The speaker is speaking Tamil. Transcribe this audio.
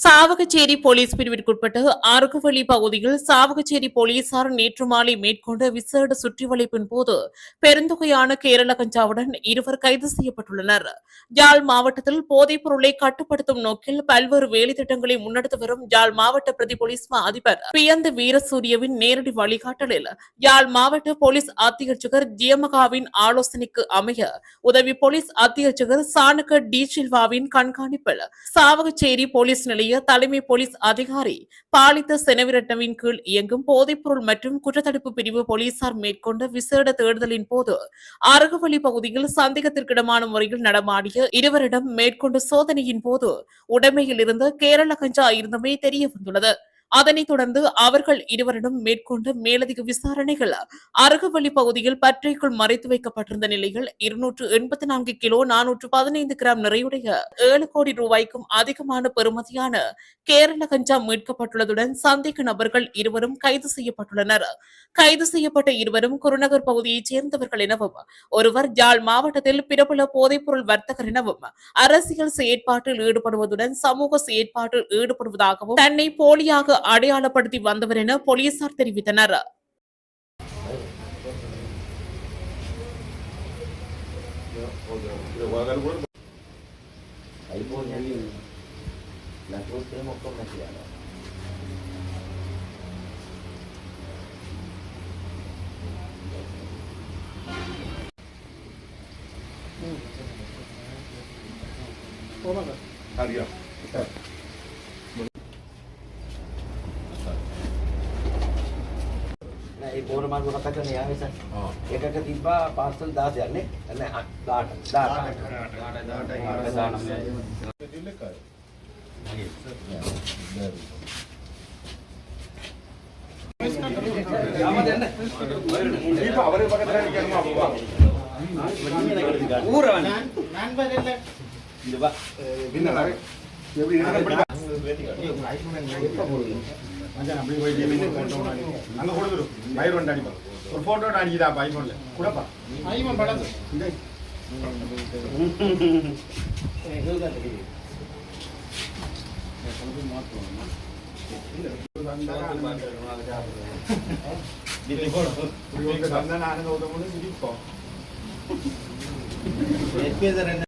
சாவகச்சேரி போலீஸ் பிரிவிற்குட்பட்ட அருகுவழி பகுதியில் சாவகச்சேரி போலீசார் நேற்று மாலை மேற்கொண்ட விசேட சுற்றிவளைப்பின் போது பெருந்தொகையான கேரள கஞ்சாவுடன் இருவர் கைது செய்யப்பட்டுள்ளனர். யாழ் மாவட்டத்தில் போதைப் பொருளை கட்டுப்படுத்தும் நோக்கில் பல்வேறு வேலைத்திட்டங்களை முன்னெடுத்து வரும் யாழ் மாவட்ட பிரதி போலீஸ் மா அதிபர் பியந்த வீரசூரியவின் நேரடி வழிகாட்டலில் யாழ் மாவட்ட போலீஸ் அத்தியட்சகர் ஜியமகாவின் ஆலோசனைக்கு அமைய உதவி போலீஸ் அத்தியட்சகர் சாணக்க டி சில்வாவின் கண்காணிப்பில் சாவகச்சேரி போலீஸ் நிலைய தலைமை போலீஸ் அதிகாரி பாலித்த செனவிரட்டவின் கீழ் இயங்கும் போதைப்பொருள் மற்றும் குற்றத்தடுப்பு பிரிவு போலீசார் மேற்கொண்ட விசேட தேடுதலின் போது அருகுவழி பகுதியில் சந்தேகத்திற்கிடமான முறையில் நடமாடிய இருவரிடம் மேற்கொண்ட சோதனையின் போது உடைமையில் இருந்த கேரள கஞ்சா இருந்தமை தெரிய வந்துள்ளது அதனைத் தொடர்ந்து அவர்கள் இருவரிடம் மேற்கொண்ட மேலதிக விசாரணைகள் அருகுவழி பகுதியில் பற்றைக்குள் மறைத்து வைக்கப்பட்டிருந்த நிலையில் இருநூற்று எண்பத்தி நான்கு கிலோ நானூற்று பதினைந்து கிராம் நிறையுடைய ஏழு கோடி ரூபாய்க்கும் அதிகமான பெறுமதியான கேரள கஞ்சா மீட்கப்பட்டுள்ளதுடன் சந்தேக நபர்கள் இருவரும் கைது செய்யப்பட்டுள்ளனர். கைது செய்யப்பட்ட இருவரும் குருநகர் பகுதியைச் சேர்ந்தவர்கள் எனவும் ஒருவர் யாழ் மாவட்டத்தில் பிரபல போதைப்பொருள் வர்த்தகர் எனவும் அரசியல் செயற்பாட்டில் ஈடுபடுவதுடன் சமூக செயற்பாட்டில் ஈடுபடுவதாகவும் தன்னை போலியாக அடையாளப்படுத்தி வந்தவர் என போலீசார் தெரிவித்தனர். iPhone nya මාර්ග මොකක්ද කරන්නේ යා නිසා ආ. එකක තිබ්බා පාර්සල් 16ක් නේ නෑ 18 18 දීප අවරේ පකටලා කියනවා අප්පා. பின்ன எப்படி மச்சான் அப்படி போய் டிவி போட்டோ அங்க கொடுத்துரு பயிர் ஒரு போட்டோ அடிக்குதாப்பா ஐபோன்ல கூடப்பா ஐபோன் படம் இந்த